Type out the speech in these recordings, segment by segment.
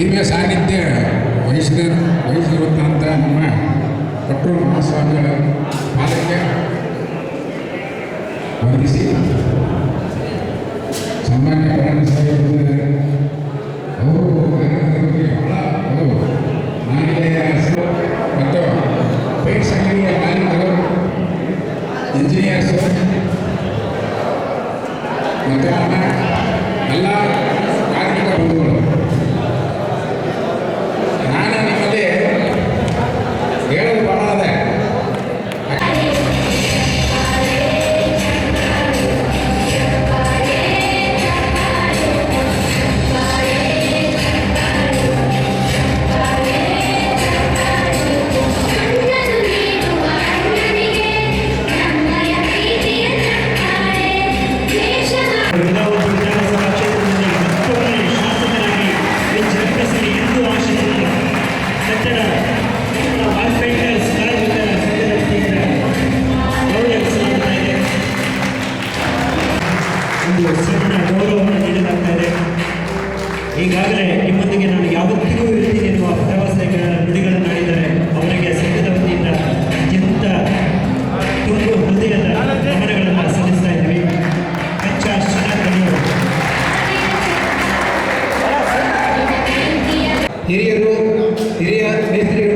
ದಿವ್ಯ ಸಾನ್ನಿಧ್ಯ ವಹಿಸಿದ ವಹಿಸಿರುವಂತಹ ನಮ್ಮ ಪಟ್ಟೂರು ಮಹಾಸ್ವಾಮಿಗಳ ಪಾದಕ್ಕೆ ವಂದಿಸಿ ಹಿರಿಯರು ಹಿರಿಯ ಮೇಸ್ತ್ರಿಗಳು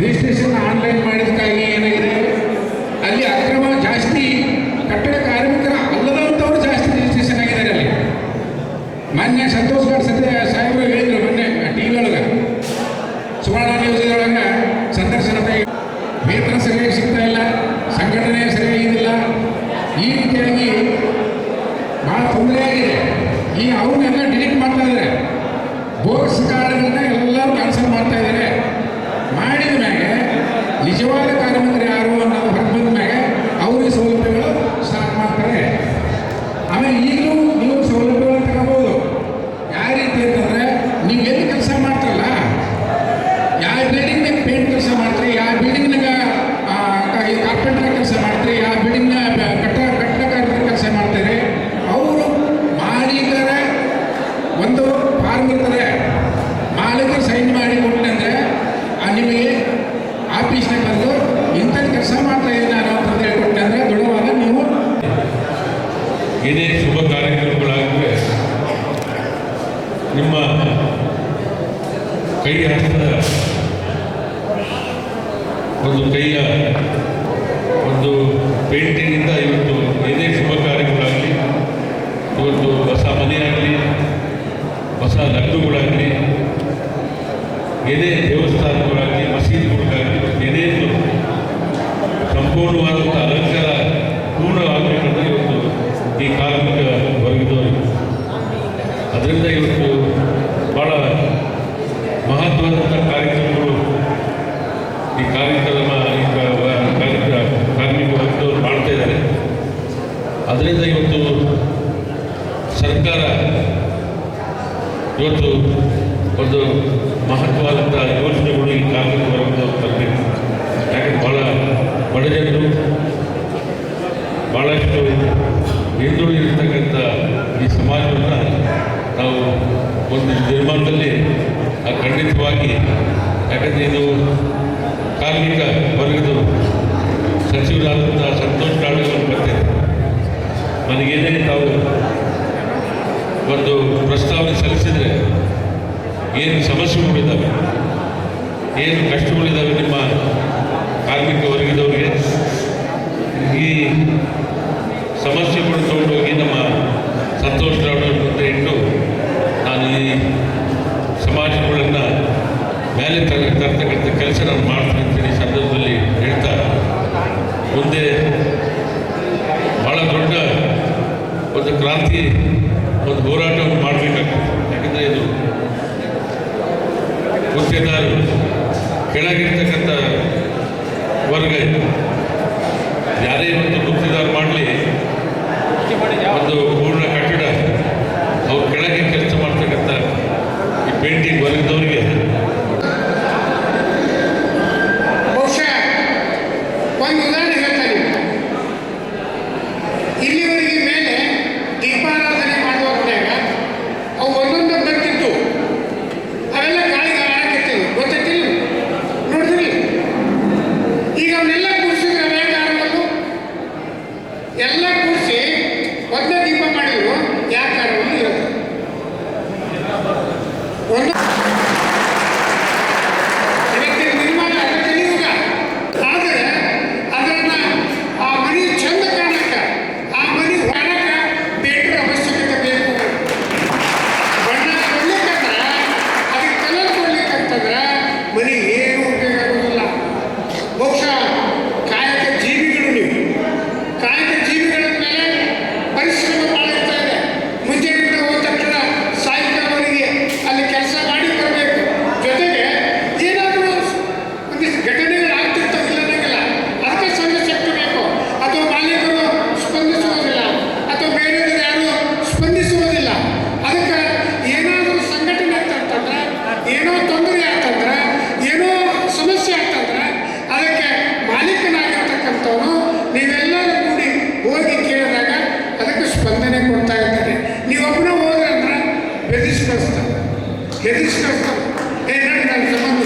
This is an online ಬಂದು ಇಂಥ ಕೆಲಸ ಮಾಡ್ತಾ ಇದ್ದೀನಿ ನಾನು ಅಂತ ಹೇಳ್ಕೊಟ್ಟಾದ್ರೆ ದೃಢವಾಗ ನೀವು ಏನೇ ಶುಭ ಕಾರ್ಯಕ್ರಮಗಳಾಗಿವೆ ನಿಮ್ಮ ಕೈಯ ಒಂದು ಕೈಯ ಒಂದು ಪೇಂಟಿಂಗಿಂದ ಇವತ್ತು ಏನೇ ಶುಭ ಕಾರ್ಯಗಳಾಗಲಿ ಇವತ್ತು ಹೊಸ ಮನೆಯಾಗಲಿ, ಹೊಸ ಲಗ್ನಗಳಾಗಲಿ, ಏನೇ ದೇವಸ್ಥಾನಗಳು போடுவார் ಬಡಜನರು ಭಾಳಷ್ಟು ಹಿಂದುಳಿದಿರ್ತಕ್ಕಂಥ ಈ ಸಮಾಜವನ್ನು ನಾವು ಒಂದು ನಿರ್ಮಾಣದಲ್ಲಿ ಖಂಡಿತವಾಗಿ, ಯಾಕಂದರೆ ಇದು ಕಾರ್ಮಿಕ ವರ್ಗದವರು ಸಚಿವರಾದಂಥ ಸಂತೋಷ್ ಕಾಳಗವನ್ನು ಬರ್ತೇನೆ ನನಗೇನೇ ತಾವು ಒಂದು ಪ್ರಸ್ತಾವನೆ ಸಲ್ಲಿಸಿದರೆ ಏನು ಸಮಸ್ಯೆಗಳಿದ್ದಾವೆ, ಏನು ಕಷ್ಟಗಳಿದ್ದಾವೆ ನಿಮ್ಮ ہے کہ کوئی دوریت కార్యకర్తలు ಎಲ್ಲ ಕೂರಿಸಿ ಒಂದು ದೀಪ ಮಾಡಿದ್ರು ಯಾವ ಕಾರಣವನ್ನು ಒಂದು ಸ್ಪಂದನೆ ಕೊಡ್ತಾ ಇದ್ದಾರೆ. ನೀವೊಬ್ಬನೇ ಹೋದ್ರೆ ಅಂದ್ರೆ ಬೆದಿಸ್ಕೊಳ್ತಾರೆ ಎದಿಸ್ಕೊಳ್ತಾರೆ ಏ ನನ್ನ ಸಂಬಂಧ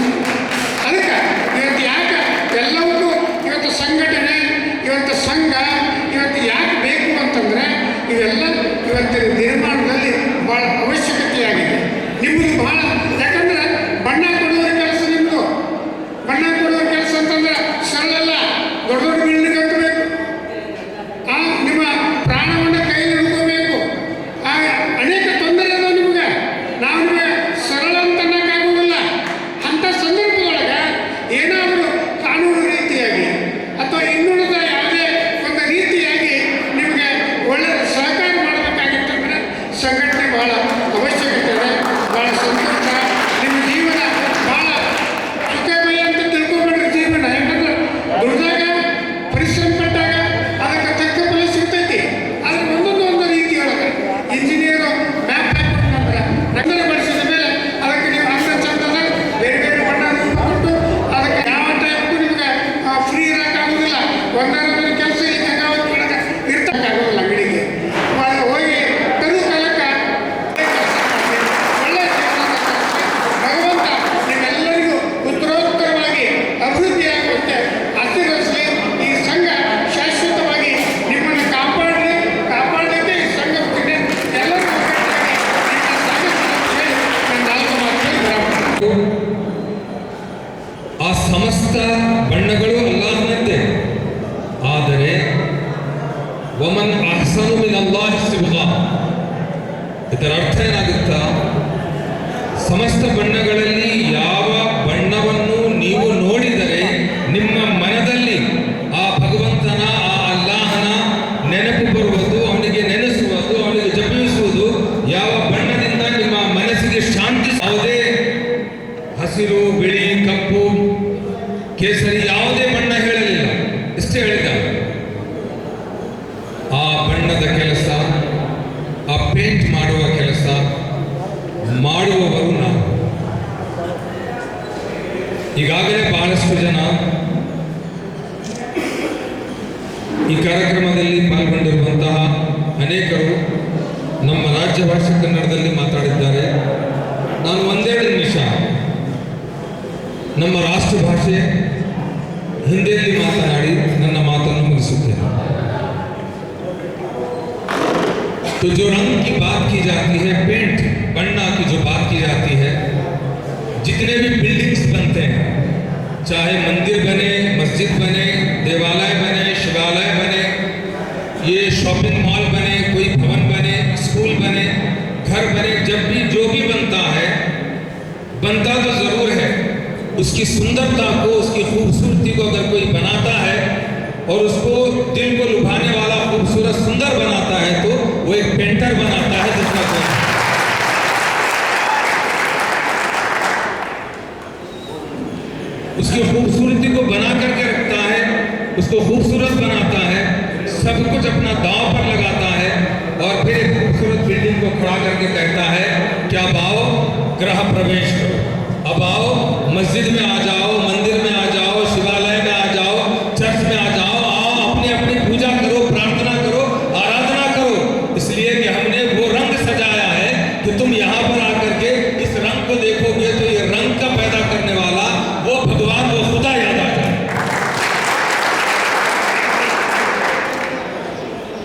ಹಸಿರು, ಬಿಳಿ, ಕಪ್ಪು, ಕೇಸರಿ ಯಾವುದೇ ಬಣ್ಣ ಹೇಳಲಿಲ್ಲ. ಇಷ್ಟೇ ಹೇಳಿದ. ಆ ಬಣ್ಣದ ಕೆಲಸ, ಆ ಪೇಂಟ್ ಮಾಡುವ ಕೆಲಸ, ಮಾಡುವವರು ನಾವು. ಈಗಾಗಲೇ ಬಹಳಷ್ಟು ಜನ ಈ ಕಾರ್ಯಕ್ರಮದಲ್ಲಿ ಪಾಲ್ಗೊಂಡಿರುವಂತಹ ಅನೇಕರು ನಮ್ಮ ರಾಜ್ಯ ಭಾಷೆ ಕನ್ನಡದಲ್ಲಿ ಮಾತಾಡ ನಮ್ಮ ರಾಷ್ಟ್ರ ಭಾಷೆ ಹಿಂದಿಯಲ್ಲಿ ಮಾತನಾಡಿ ನನ್ನ ಮಾತನ್ನು ಮುಗಿಸುತ್ತೇನೆ. تو جو رنگ کی بات کی جاتی ہے پینٹ بننا کی جو بات کی جاتی ہے جتنے بھی بلڈنگز بنتے ہیں چاہے مندر بنے مسجد بنے دیوالے بنے شیوالے بنے یہ شاپنگ کی سندرتا کو، اس کی خوبصورتی کو اگر کوئی بناتا ہے اور اس کو دل کو لبھانے والا خوبصورت سندر بناتا ہے تو وہ ایک پینٹر بناتا ہے جس کا کوئی اس کی خوبصورتی کو بنا کر کے رکھتا ہے، اس کو خوبصورت بناتا ہے، سب کچھ اپنا داؤ پر لگاتا ہے اور پھر ایک خوبصورت بلڈنگ کو کھڑا کر کے کہتا ہے کہ اب آؤ، گرہ پرویش کرو اب آؤ مسجد میں آ جاؤ، مندر میں آ جاؤ، شیوالے میں آ جاؤ، چرچ میں آ جاؤ، آؤ، اپنی اپنی پوجا کرو پرارتھنا کرو آرادھنا کرو۔ اس لیے کہ ہم نے وہ رنگ سجایا ہے کہ تم یہاں پر آ کر کے اس رنگ کو دیکھو گے تو یہ رنگ کا پیدا کرنے والا وہ بھگوان، وہ خدا یاد آ جائے۔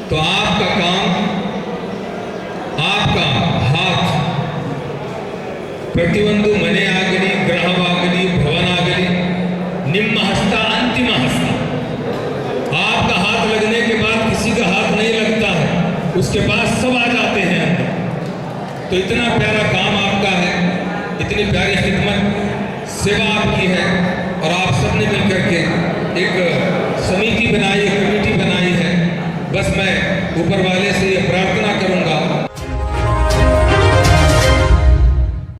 تو آپ کا کام، آپ کا ہاتھ، پرتیبندو منے اس کے بعد سب آ جاتے ہیں۔ تو اتنا پیارا کام آپ کا ہے، اتنی پیاری خدمت سیوا آپ کی ہے اور آپ سب نے مل کر کے ایک سمیتی بنائی، ایک کمیٹی بنائی ہے۔ بس میں اوپر والے سے یہ پرارتھنا کروں گا۔